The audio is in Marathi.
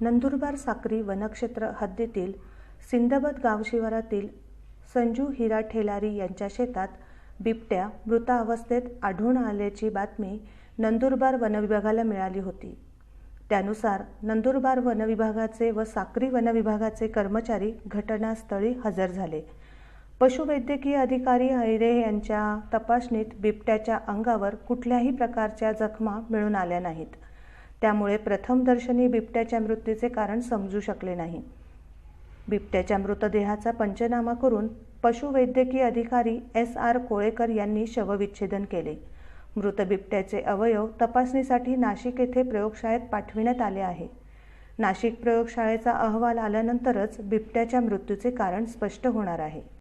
नंदुरबार साक्री वनक्षेत्र हद्दीतील सिंदबत गावशिवारातील संजू हिरा ठेलारी यांच्या शेतात बिबट्या मृत अवस्थेत आढळून आल्याची बातमी नंदुरबार वनविभागाला मिळाली होती. त्यानुसार नंदुरबार वनविभागाचे व साक्री वनविभागाचे कर्मचारी घटनास्थळी हजर झाले. पशुवैद्यकीय अधिकारी हैरे यांच्या तपासणीत बिबट्याच्या अंगावर कुठल्याही प्रकारच्या जखमा मिळून आल्या नाहीत. त्यामुळे प्रथमदर्शनी बिबट्याच्या मृत्यूचे कारण समजू शकले नाही. बिबट्याच्या मृतदेहाचा पंचनामा करून पशुवैद्यकीय अधिकारी एस आर कोळेकर यांनी शवविच्छेदन केले. मृत बिबट्याचे अवयव तपासणीसाठी नाशिक येथे प्रयोगशाळेत पाठविण्यात आले आहे. नाशिक प्रयोगशाळेचा अहवाल आल्यानंतरच बिबट्याच्या मृत्यूचे कारण स्पष्ट होणार आहे.